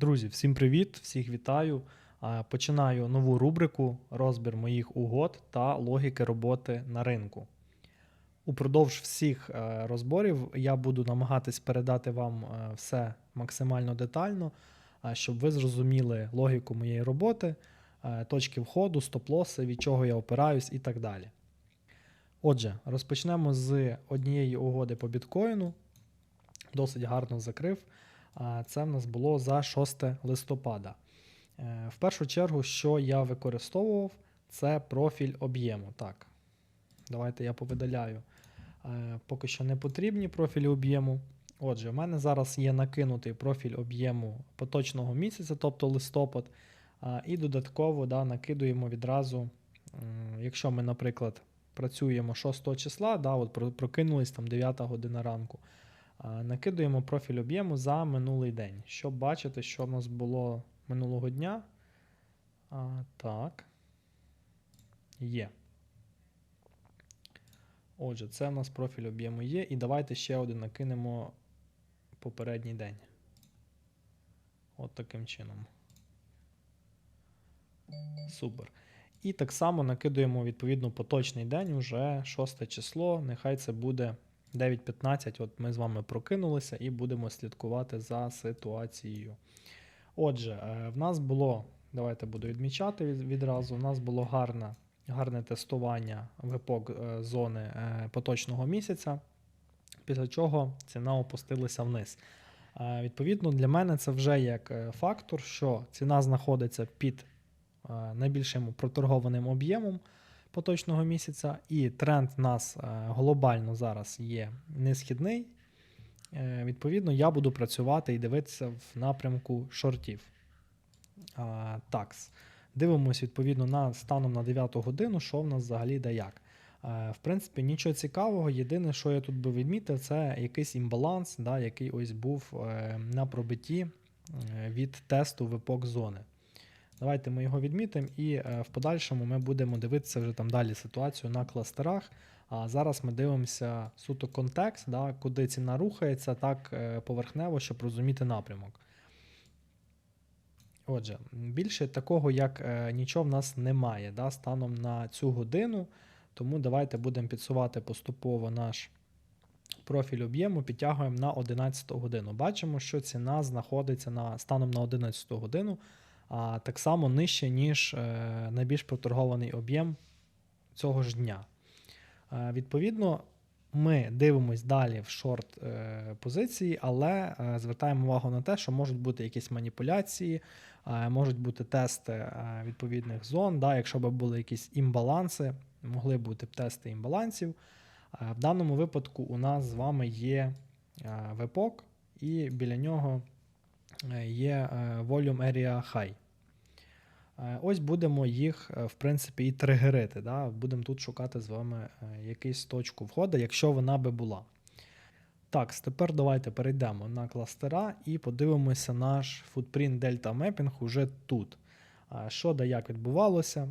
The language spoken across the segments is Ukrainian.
Друзі, всім привіт! Всіх вітаю. Починаю нову рубрику розбір моїх угод та логіки роботи на ринку. Упродовж всіх е, розборів я буду намагатись передати вам е, все максимально детально, щоб ви зрозуміли логіку моєї роботи, е, точки входу, стоп-лоси, від чого я опираюсь і так далі. Отже, розпочнемо з однієї угоди по біткоїну. Досить гарно закрив. Це в нас було за 6 листопада. Е, В першу чергу, що я використовував, це профіль об'єму. Так, давайте я повидаляю е, поки що не потрібні профілі об'єму. Отже, в мене зараз є накинутий профіль об'єму поточного місяця, тобто листопад. І додатково да, накидуємо відразу, якщо ми, наприклад, працюємо 6 числа, да, от прокинулись там 9 година ранку. Накидуємо профіль об'єму за минулий день, щоб бачити, що в нас було минулого дня. А, так. Є. Отже, це в нас профіль об'єму є. І давайте ще один накинемо попередній день. От таким чином. Супер. І так само накидуємо відповідно поточний день, уже 6 число. Нехай це буде 9.15. От ми з вами прокинулися і будемо слідкувати за ситуацією. Отже, е, в нас було, давайте буду відмічати відразу. У нас було гарне, гарне тестування випок е, зони е, поточного місяця, після чого ціна опустилася вниз. Відповідно, для мене це вже як фактор, що ціна знаходиться під найбільшим проторгованим об'ємом поточного місяця, і тренд у нас е, глобально зараз є несхідний. Е, Відповідно, я буду працювати і дивитися в напрямку шортів. Такс. Дивимось відповідно на станом на 9 годину, що в нас взагалі да як. Е, В принципі, нічого цікавого. Єдине, що я тут би відмітив, це якийсь імбаланс, да, який ось був на пробитті від тесту в епок зони. Давайте ми його відмітимо, і е, в подальшому ми будемо дивитися вже там далі ситуацію на кластерах. А зараз ми дивимося суто контекст, да, куди ціна рухається так е, поверхнево, щоб розуміти напрямок. Отже, більше такого, як е, нічого в нас немає да, станом на цю годину. Тому давайте будемо підсувати поступово наш профіль об'єму, підтягуємо на 11 годину. Бачимо, що ціна знаходиться на, станом на 11 годину, а так само нижче, ніж е, найбільш проторгований об'єм цього ж дня. Е, Відповідно, ми дивимось далі в шорт е, позиції, але звертаємо увагу на те, що можуть бути якісь маніпуляції, можуть бути тести відповідних зон. Да, якщо б були якісь імбаланси, могли бути б тести імбалансів. В даному випадку у нас з вами є вепок, і біля нього є е, Volume Area High. Е, Ось будемо їх, е, в принципі, і тригерити. Да? Будемо тут шукати з вами е, якусь точку входу, якщо вона би була. Так, тепер давайте перейдемо на кластера і подивимося наш footprint Delta Mapping уже тут. Що да як відбувалося,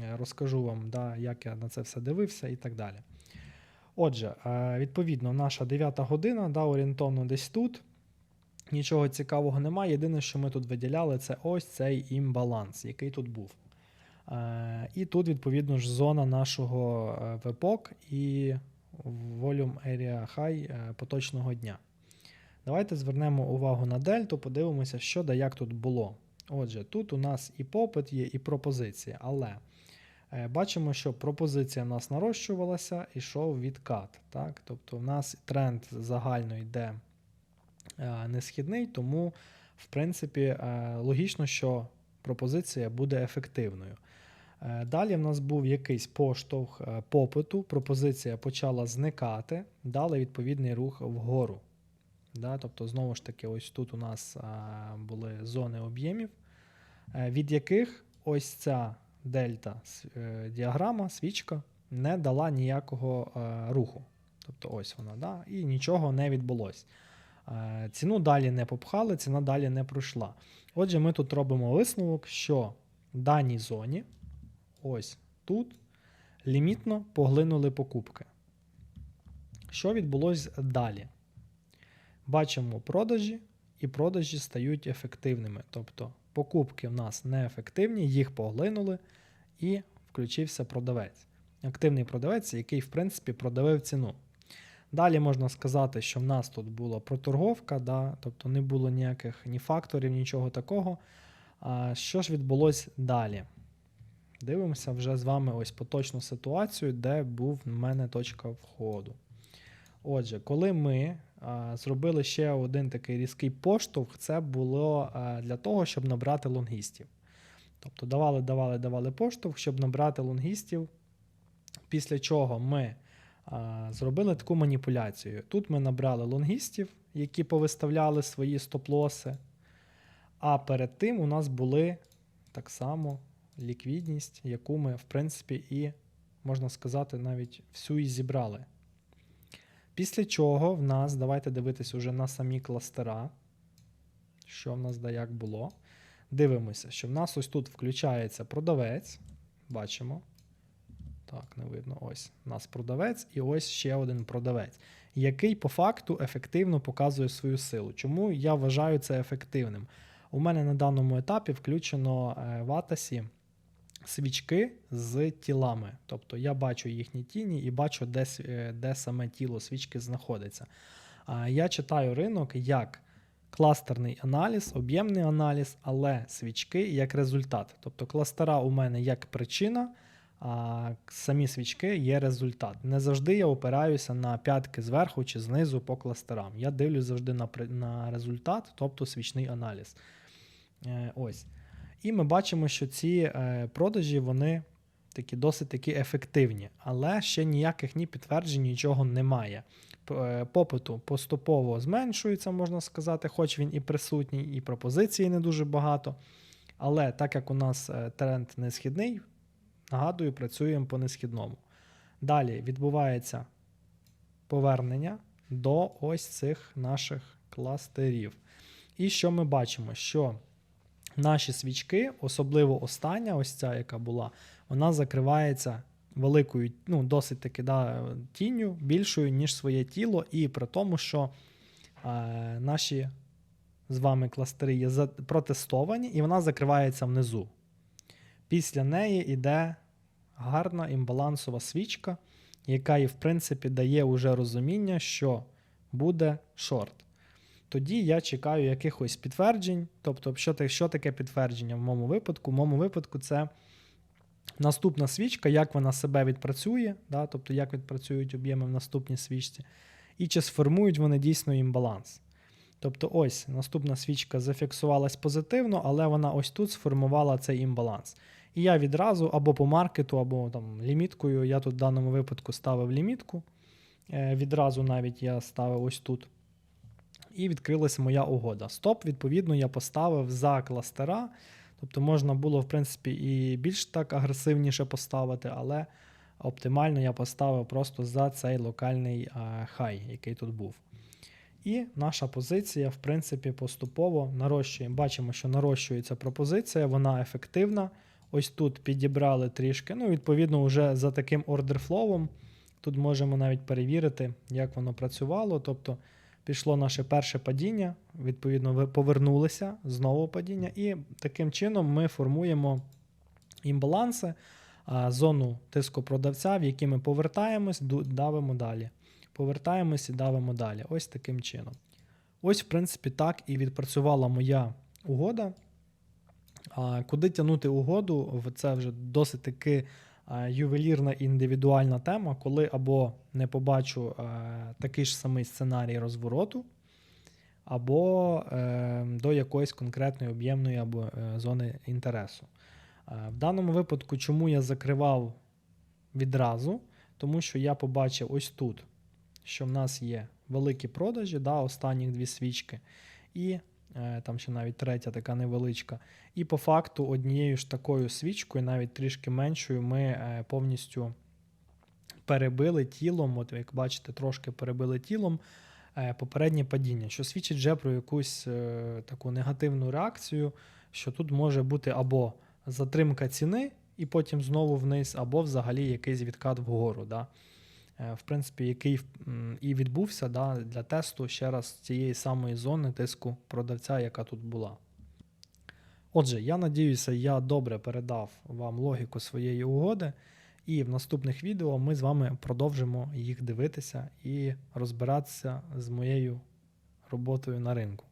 е, розкажу вам, да, як я на це все дивився і так далі. Отже, е, відповідно, наша 9 година, да, орієнтовно десь тут. Нічого цікавого немає. Єдине, що ми тут виділяли, це ось цей імбаланс, який тут був. Е, І тут, відповідно ж, зона нашого е, вепок і Volume Area High е, поточного дня. Давайте звернемо увагу на дельту, подивимося, що да як тут було. Отже, тут у нас і попит є, і пропозиція, але бачимо, що пропозиція в нас нарощувалася, і йшов відкат. Так? Тобто в нас тренд загально йде е, несхідний, тому, в принципі, е, логічно, що пропозиція буде ефективною. Е, Далі в нас був якийсь поштовх попиту, пропозиція почала зникати, дали відповідний рух вгору. Да? Тобто, знову ж таки, ось тут у нас були зони об'ємів, від яких ось ця дельта діаграма, свічка, не дала ніякого руху. Тобто ось вона, да? і нічого не відбулось. Е, Ціну далі не попхали, ціна далі не пройшла. Отже, ми тут робимо висновок, що в даній зоні, ось тут, лімітно поглинули покупки. Що відбулось далі? Бачимо продажі і продажі стають ефективними. Тобто покупки в нас неефективні, їх поглинули, і включився продавець. Активний продавець, який, в принципі, продавив ціну. Далі можна сказати, що в нас тут була проторговка, да, тобто не було ніяких ні факторів, нічого такого. А що ж відбулось далі? Дивимося вже з вами ось поточну ситуацію, де був в мене точка входу. Отже, коли ми а, зробили ще один такий різкий поштовх, це було а, для того, щоб набрати лонгістів. Тобто давали, давали, давали поштовх, щоб набрати лонгістів, після чого ми зробили таку маніпуляцію. Тут ми набрали лонгістів, які повиставляли свої стоп-лоси. А перед тим у нас були так само ліквідність, яку ми, в принципі, і, можна сказати, навіть всю і зібрали. Після чого в нас, давайте дивитись уже на самі кластера, що в нас да як було. Дивимося, що в нас ось тут включається продавець. Бачимо. Так, не видно. Ось у нас продавець, і ось ще один продавець, який по факту ефективно показує свою силу. Чому я вважаю це ефективним? У мене на даному етапі включено е, в Атасі свічки з тілами. Тобто я бачу їхні тіні і бачу, де, е, де саме тіло свічки знаходиться. Я читаю ринок як кластерний аналіз, об'ємний аналіз, але свічки як результат. Тобто кластера у мене як причина, а самі свічки є результат. Не завжди я опираюся на п'ятки зверху чи знизу по кластерам. Я дивлюсь завжди на, на результат, тобто свічний аналіз. Е, ось. І ми бачимо, що ці е, продажі вони такі досить такі ефективні, але ще ніяких ні підтверджень, нічого немає. Е, Попиту поступово зменшується, можна сказати, хоч він і присутній, і пропозицій не дуже багато. Але так як у нас е, тренд не східний, нагадую, працюємо по несхідному. Далі відбувається повернення до ось цих наших кластерів. І що ми бачимо? Що наші свічки, особливо остання, ось ця, яка була, вона закривається великою, ну, досить таки да, тінню, більшою, ніж своє тіло, і при тому, що е, наші з вами кластери є протестовані, і вона закривається внизу. Після неї йде гарна імбалансова свічка, яка і, в принципі, дає уже розуміння, що буде шорт. Тоді я чекаю якихось підтверджень. Тобто, що, що таке підтвердження в моєму випадку? В моєму випадку це наступна свічка, як вона себе відпрацює, да? тобто як відпрацюють об'єми в наступній свічці, і чи сформують вони дійсно імбаланс. Тобто, ось наступна свічка зафіксувалась позитивно, але вона ось тут сформувала цей імбаланс. І я відразу або по маркету, або там ліміткою. Я тут в даному випадку ставив лімітку. Е, Відразу навіть я ставив ось тут. І відкрилася моя угода. Стоп, відповідно, я поставив за кластера. Тобто можна було, в принципі, і більш так агресивніше поставити, але оптимально я поставив просто за цей локальний а, хай, який тут був. І наша позиція, в принципі, поступово нарощує. Бачимо, що нарощується пропозиція, вона ефективна. Ось тут підібрали трішки. Ну, відповідно, вже за таким ордерфловом. Тут можемо навіть перевірити, як воно працювало. Тобто пішло наше перше падіння, відповідно, ви повернулися, знову падіння, і таким чином ми формуємо імбаланси, зону тиску продавця, в якій ми повертаємось, давимо далі. Повертаємось і давимо далі. Ось таким чином. Ось, в принципі, так і відпрацювала моя угода. А куди тягнути угоду? Це вже досить таки а, ювелірна індивідуальна тема, коли або не побачу е, такий ж самий сценарій розвороту, або е, до якоїсь конкретної об'ємної або е, зони інтересу. Е, в даному випадку, чому я закривав відразу? Тому що я побачив ось тут, що в нас є великі продажі, да, останніх дві свічки, і е, там ще навіть третя така невеличка. І по факту однією ж такою свічкою, навіть трішки меншою, ми е, повністю перебили тілом, от як бачите, трошки перебили тілом е, попереднє падіння, що свідчить вже про якусь е, таку негативну реакцію, що тут може бути або затримка ціни, і потім знову вниз, або взагалі якийсь відкат вгору. Да? Е, в принципі, який і відбувся да, для тесту ще раз цієї самої зони тиску продавця, яка тут була. Отже, я надіюся, я добре передав вам логіку своєї угоди, і в наступних відео ми з вами продовжимо їх дивитися і розбиратися з моєю роботою на ринку.